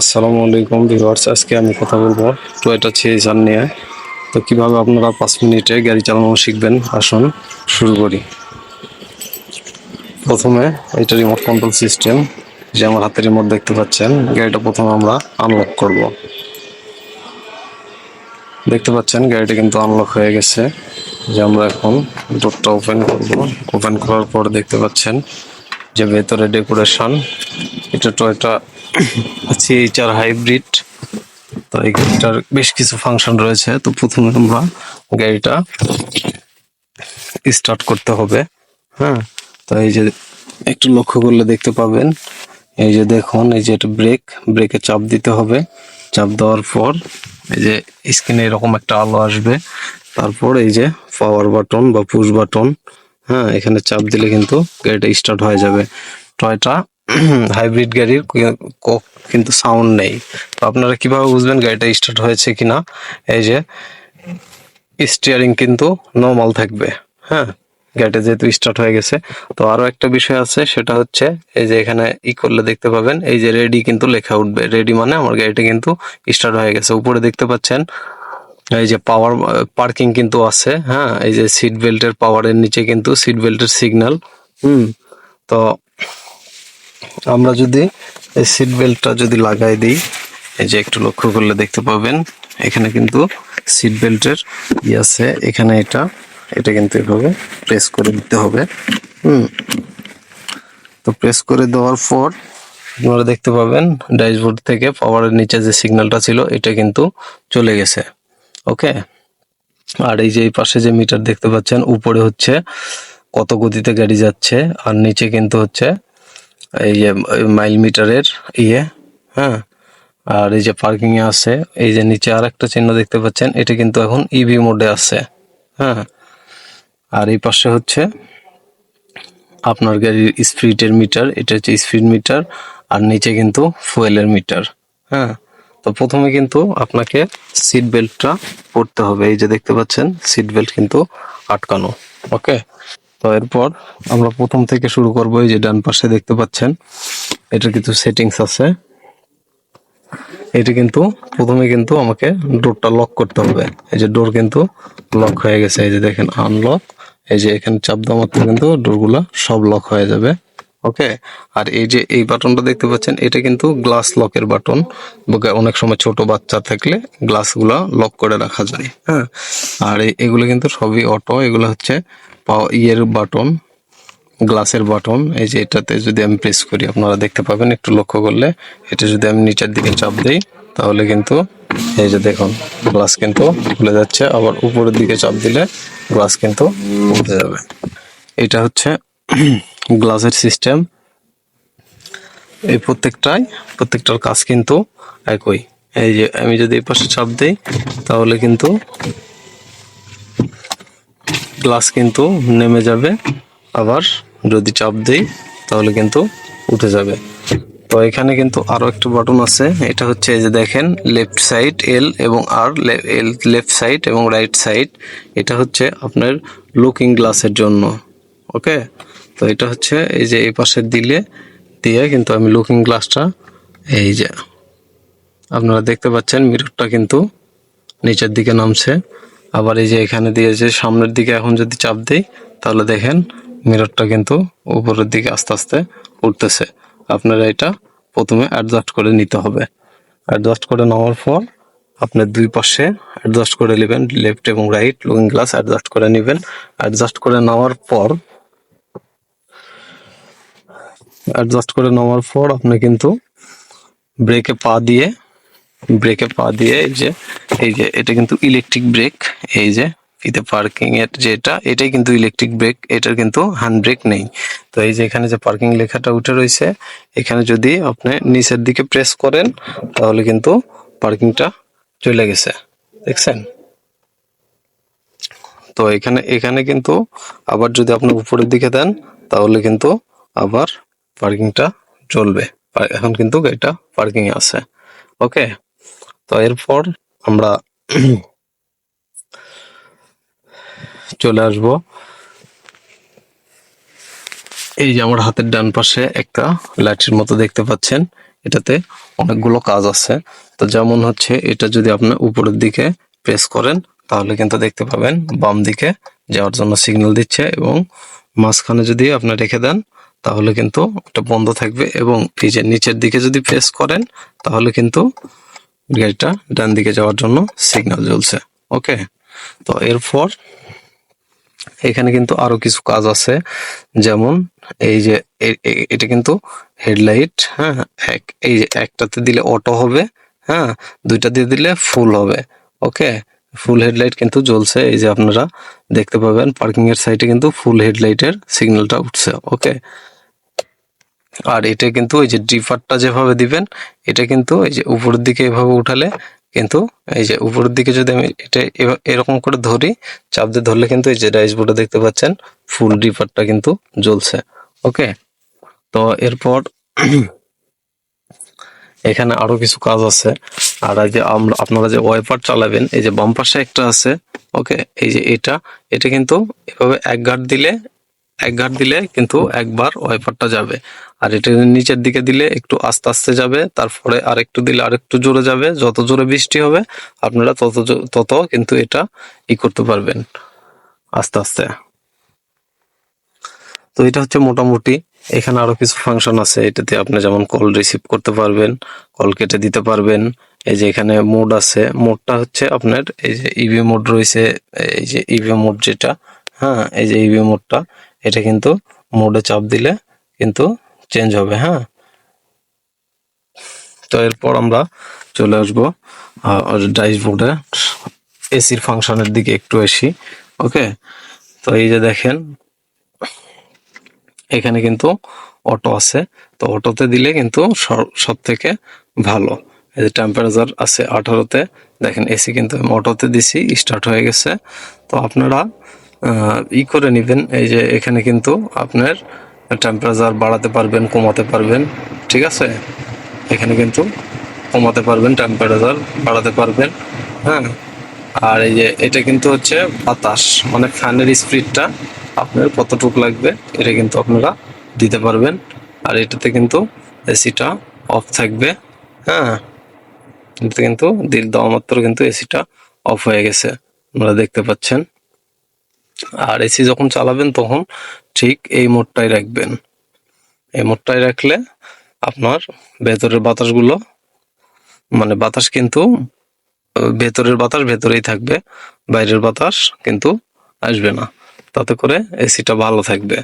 আসসালামু আলাইকুম ভিউয়ার্স, আজকে আমি কথা বলব টয়েটা চেজার নিয়ে। তো কীভাবে আপনারা পাঁচ মিনিটে গাড়ি চালানো শিখবেন? আসুন শুরু করি। প্রথমে এটা রিমোট কন্ট্রোল সিস্টেম যে আমার হাতের রিমোট দেখতে পাচ্ছেন, গাড়িটা প্রথমে আমরা আনলক করব। দেখতে পাচ্ছেন, গাড়িটা কিন্তু আনলক হয়ে গেছে। যে আমরা এখন ডোরটা ওপেন করব। ওপেন করার পর দেখতে পাচ্ছেন যে ভেতরে ডেকোরেশন এটা তো টয়টা সিএইচআর হাইব্রিড তো এই গাড়িটার বেশ কিছু ফাংশন রয়েছে। তো প্রথমে আমরা গাড়িটা স্টার্ট করতে হবে হ্যাঁ? তো এই যে একটু লক্ষ্য করলে দেখতে পাবেন, এই যে দেখুন, এই যে এটা ব্রেক ব্রেকে চাপ দিতে হবে। চাপ দেওয়ার পর এই যে স্ক্রিনে এরকম একটা আলো আসবে। তারপর এই যে পাওয়ার বাটন বা পুশ বাটন হ্যাঁ এখানে চাপ দিলে কিন্তু গাড়িটা স্টার্ট হয়ে যাবে। টয়টা হাইব্রিড গাড়ির কিন্তু সাউন্ড নেই। তো আপনারা কীভাবে বুঝবেন গাড়িটা স্টার্ট হয়েছে কিনা? এই যে স্টিয়ারিং কিন্তু নর্মাল থাকবে। হ্যাঁ গাড়িটা যেহেতু স্টার্ট হয়ে গেছে। তো আরও একটা বিষয় আছে, সেটা হচ্ছে এই যে এখানে ই করলে দেখতে পাবেন, এই যে রেডি কিন্তু লেখা উঠবে। রেডি মানে আমার গাড়িটা কিন্তু স্টার্ট হয়ে গেছে। উপরে দেখতে পাচ্ছেন এই যে পাওয়ার পার্কিং কিন্তু আছে হ্যাঁ? এই যে সিট বেল্টের পাওয়ারের নিচে কিন্তু সিট বেল্টের সিগন্যাল হুম? তো আমরা যদি এই সিট বেল্টটা যদি লাগাই দিই, এই যে একটু লক্ষ্য করলে দেখতে পাবেন, এখানে কিন্তু সিট বেল্টের ই আছে, এখানে এটা এটা কিন্তু এভাবে প্রেস করে দিতে হবে। হুম? তো প্রেস করে দেওয়ার পর আপনারা দেখতে পাবেন ড্যাশবোর্ড থেকে পাওয়ারের নিচে যে সিগন্যালটা ছিল, এটা কিন্তু চলে গেছে। ওকে আর এই যে এই পাশে যে মিটার দেখতে পাচ্ছেন, উপরে হচ্ছে কত গতিতে গাড়ি যাচ্ছে, আর নিচে কিন্তু হচ্ছে এই যে মাইল মিটারের ইয়ে হ্যাঁ? আর এই যে পার্কিং এ আছে, এই যে নিচে আর একটা চিহ্ন দেখতে পাচ্ছেন, এটা কিন্তু এখন ইভি মোডে আছে হ্যাঁ? আর এই পাশে হচ্ছে আপনার গাড়ির স্পিডের মিটার এটা হচ্ছে স্পিড মিটার আর নিচে কিন্তু ফুয়েলের মিটার হ্যাঁ? তো প্রথমে কিন্তু আপনাকে সিট বেল্টটা পরতে হবে। এই যে দেখতে পাচ্ছেন সিট বেল্ট কিন্তু আটকানো। ওকে তো এরপর আমরা প্রথম থেকে শুরু করব। এই যে ডান পাশে দেখতে পাচ্ছেন, এটার কিছু সেটিংস আছে। এটা কিন্তু প্রথমে কিন্তু আমাকে ডোরটা লক করতে হবে। এই যে ডোর কিন্তু লক হয়ে গেছে। এই যে দেখেন আনলক এই যে এখানে চাপ দেওয়া মাত্র কিন্তু ডোরগুলা সব লক হয়ে যাবে। ওকে আর এই যে এই বাটনটা দেখতে পাচ্ছেন, এটা কিন্তু গ্লাস লকের বাটন অনেক সময় ছোট বাচ্চা থাকলে গ্লাসগুলা লক করে রাখা যায় হ্যাঁ? আর এগুলো কিন্তু সবই অটো এগুলো হচ্ছে ইয়ের বাটন গ্লাসের বাটন এই যে এটাতে যদি আমি প্রেস করি, আপনারা দেখতে পাবেন, একটু লক্ষ্য করলে, এটা যদি আমি নিচের দিকে চাপ দিই, তাহলে কিন্তু এই যে দেখুন গ্লাস কিন্তু খুলে যাচ্ছে। আবার উপরের দিকে চাপ দিলে গ্লাস কিন্তু উঠে যাবে। এটা হচ্ছে গ্লাসের সিস্টেম এই প্রত্যেকটাই, প্রত্যেকটার কাজ কিন্তু একই। এই যে আমি যদি এই পাশে চাপ দিই, তাহলে কিন্তু গ্লাস কিন্তু নেমে যাবে। আবার যদি চাপ দেই, তাহলে কিন্তু উঠে যাবে। তো এখানে কিন্তু আরও একটা বাটন আছে, এটা হচ্ছে এই যে দেখেন লেফট সাইড এল এবং আর এল লেফট সাইড এবং রাইট সাইড এটা হচ্ছে আপনার লুকিং গ্লাসের জন্য ওকে তো এটা হচ্ছে এই যে এই পাশে দিলে দিয়ে কিন্তু আমি লুকিং গ্লাসটা এই যে আপনারা দেখতে পাচ্ছেন মিররটা কিন্তু নিচের দিকে নামছে। আবার এই যে এখানে দিয়ে যে সামনের দিকে এখন যদি চাপ দিই, তাহলে দেখেন মিররটা কিন্তু উপরের দিকে আস্তে আস্তে উঠতেছে। আপনারা এটা প্রথমে অ্যাডজাস্ট করে নিতে হবে। অ্যাডজাস্ট করে নেওয়ার পর আপনার দুই পাশে অ্যাডজাস্ট করে নেবেন লেফট এবং রাইট লুকিং গ্লাস অ্যাডজাস্ট করে নেবেন। অ্যাডজাস্ট করে নেওয়ার পর অ্যাডজাস্ট করে নেওয়ার পর আপনি কিন্তু ব্রেকে পা দিয়ে ব্রেকে পা দিয়ে এই যে এই যে, এটা কিন্তু ইলেকট্রিক ব্রেক এই যে এতে পার্কিং এর যেটা, এটাই কিন্তু ইলেকট্রিক ব্রেক এটার কিন্তু হ্যান্ড ব্রেক নেই। তো এই যে এখানে যে পার্কিং লেখাটা উঠে রয়েছে, এখানে যদি আপনি নিচের দিকে প্রেস করেন, তাহলে কিন্তু পার্কিংটা চলে গেছে। দেখছেন? তো এখানে এখানে কিন্তু আবার যদি আপনি উপরের দিকে দেন, তাহলে কিন্তু আবার পার্কিংটা চলবে। এখন কিন্তু গাড়িটা পার্কিং এ আছে। ওকে? তো এরপর আমরা চলে আসব। এই যে আমার হাতের ডান পাশে একটা লাঠির মতো দেখতে পাচ্ছেন। এটাতে অনেকগুলো কাজ আছে। তো যেমন হচ্ছে, এটা যদি আপনি উপরের দিকে প্রেস করেন, তাহলে কিন্তু দেখতে পাবেন বাম দিকে যাওয়ার জন্য সিগন্যাল দিচ্ছে এবং মাঝখানে যদি আপনি রেখে দেন তাহলে কিন্তু এটা বন্ধ থাকবে এবং এই যে নিচের দিকে যদি প্রেস করেন, তাহলে কিন্তু গাড়িটা ডান দিকে যাওয়ার জন্য সিগন্যাল জ্বলছে। ওকে তো এরপর এখানে কিন্তু আরও কিছু কাজ আছে। যেমন এই যে এটা কিন্তু হেডলাইট হ্যাঁ? এক, এই যে একটাতে দিলে অটো হবে হ্যাঁ? দুইটা দিয়ে দিলে ফুল হবে। ওকে ফুল হেডলাইট কিন্তু জ্বলছে। এই যে আপনারা দেখতে পাবেন পার্কিং এর সাইডে কিন্তু ফুল হেডলাইটের সিগন্যালটা উঠছে। ওকে আর এটা কিন্তু এই যে ডিফারটা যেভাবে দিবেন, এটা কিন্তু এই যে উপরের দিকে এভাবে উঠালে কিন্তু এই যে উপরের দিকে যদি আমি এটা এরকম করে ধরি, চাপ দিয়ে ধরলে কিন্তু এই যে ড্যাশবোর্ডে দেখতে পাচ্ছেন ফুল ডিফারটা কিন্তু জ্বলছে। ওকে তো এরপর এখানে আরও কিছু কাজ আছে। আর এই যে আমরা, আপনারা যে ওয়াইপার চালাবেন, এই যে বাম একটা আছে ওকে এই যে এটা এটা কিন্তু এভাবে এক ঘাট দিলে এক ঘাট দিলে কিন্তু একবার ওয়াইপারটা যাবে। আর এটা নিচের দিকে দিলে একটু আস্তে আস্তে যাবে, তারপরে আর একটু দিলে আর একটু জোরে যাবে। যত জোরে বৃষ্টি হবে, আপনারা তত তত কিন্তু এটা ই করতে পারবেন আস্তে আস্তে। তো এটা হচ্ছে মোটামুটি, এখানে আরও কিছু ফাংশন আছে, এটাতে আপনি যেমন কল রিসিভ করতে পারবেন, কল কেটে দিতে পারবেন। এই যে এখানে মোড আছে, মোডটা হচ্ছে আপনার এই যে ইভি মোড রয়েছে, এই যে ইভি মোড যেটা হ্যাঁ এই যে ইভি মোডটা এটা কিন্তু মোডে চাপ দিলে কিন্তু চেঞ্জ হবে হ্যাঁ? তো এরপর আমরা চলে আসব ডাইসবোর্ডে এসির ফাংশনের দিকে একটু এসি ওকে? তো এই যে দেখেন, এখানে কিন্তু অটো আছে, তো অটোতে দিলে কিন্তু সব থেকে ভালো। এই যে টেম্পারেচার আছে আঠারোতে, দেখেন এসি কিন্তু আমি অটোতে দিছি স্টার্ট হয়ে গেছে। তো আপনারা ই করে নেবেন। এই যে এখানে কিন্তু আপনার টেম্পারেচার বাড়াতে পারবেন, কমাতে পারবেন, ঠিক আছে? এখানে কিন্তু কমাতে পারবেন টেম্পারেচার বাড়াতে পারবেন হ্যাঁ? আর এই যে এটা কিন্তু হচ্ছে বাতাস মানে ফ্যানের স্পিডটা আপনার কতটুকু লাগবে এটা কিন্তু আপনারা দিতে পারবেন। আর এটাতে কিন্তু এসিটা অফ থাকবে হ্যাঁ? এটাতে কিন্তু দিল দেওয়া মাত্র কিন্তু এসিটা অফ হয়ে গেছে, আপনারা দেখতে পাচ্ছেন। আর এসি যখন চালাবেন তখন ঠিক এই মোডটাই রাখবেন। এই মোডটাই রাখলে আপনার ভেতরের বাতাসগুলো মানে বাতাস কিন্তু, ভেতরের বাতাস ভেতরেই থাকবে, বাইরের বাতাস কিন্তু আসবে না। তাতে করে এসিটা ভালো থাকবে।